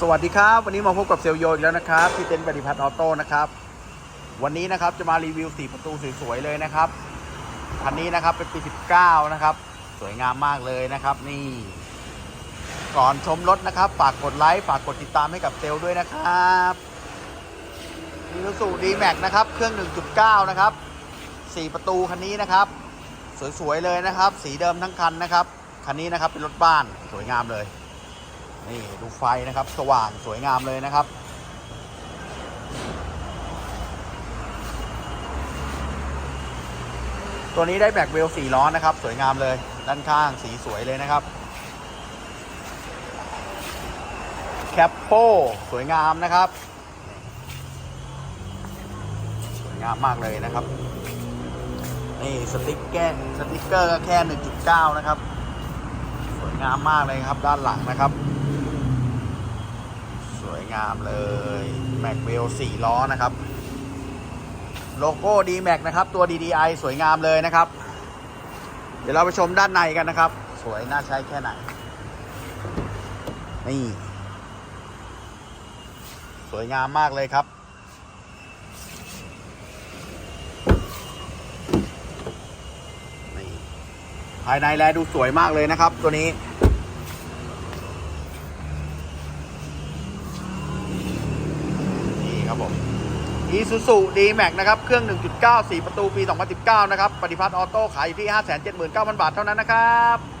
สวัสดีครับ วันนี้มาพบกับเซลโยอีกแล้วนะครับที่เต็นท์ปฏิพัฒน์ออโต้นะครับวันนี้นะครับจะมารีวิว4ประตูสวยๆเลยนะครับคันนี้นะครับเป็นปี 19 นะครับ สวยงามมากเลยนะครับนี่ ก่อนชมรถนะครับ ฝากกดไลค์ฝากกดติดตามให้กับเซลด้วยนะครับมีรสูดีแม็กนะครับเครื่อง 1.9 นะครับ4ประตูคันนี้นะครับ สวยๆเลยนะครับ สีเดิมทั้งคันนะครับคันนี้นะครับเป็นรถบ้านสวยงามเลย นี่ดูไฟนะครับ สว่างสวยงามเลยนะครับ ตัวนี้ได้แม็กเวลสี่ล้อนะครับ สวยงามเลย ด้านข้างสีสวยเลยนะครับ แคปโปสวยงามนะครับ สวยงามมากเลยนะครับ นี่สติ๊กเกอร์สติ๊กเกอร์ก็แค่ 1.9 นะครับสวยงามมากเลยครับด้านหลังนะครับ งามเลยแม็กเวลสี่ล้อนะครับ โลโก้ d m a x นะครับ ตัว DDI สวยงามเลยนะครับ เดี๋ยวเราไปชมด้านในกันนะครับ สวยน่าใช้แค่ไหน นี่ สวยงามมากเลยครับนี่ภายในแลดูสวยมากเลยนะครับ ตัวนี้ ครับผม Isuzu D-Max นะครับ เครื่อง 1.9 4 ประตูปี 2019 นะครับ ปฏิพัทธ์ออโต้ขายอยู่ที่ 579,000 บาทเท่านั้นนะครับ